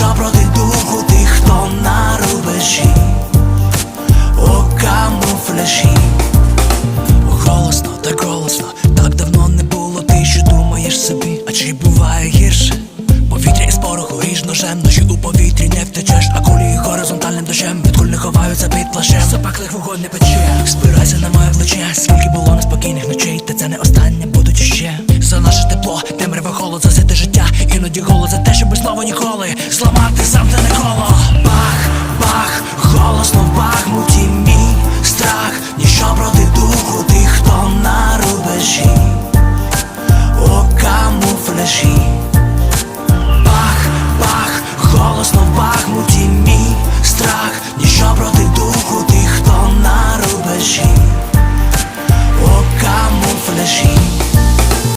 Душа проти духу тих, хто на рубежі, о камуфляжі. Голосно, так голосно, так давно не було, ти що думаєш собі, а чи буває гірше? Повітря із пороху ріж ножем, ночі у повітрі не втечеш, а кулі горизонтальним дощем. Від куль не ховаються під плащем. Запеклих вогонь не пече, спирайся на моє плече, скільки було неспокійних ночей, та це не останнє слово ніколи. Зламати замкнене коло. Бах, бах, голосно в бахмуті мій страх, ніщо проти духу тих, хто на рубежі, о камуфляжі.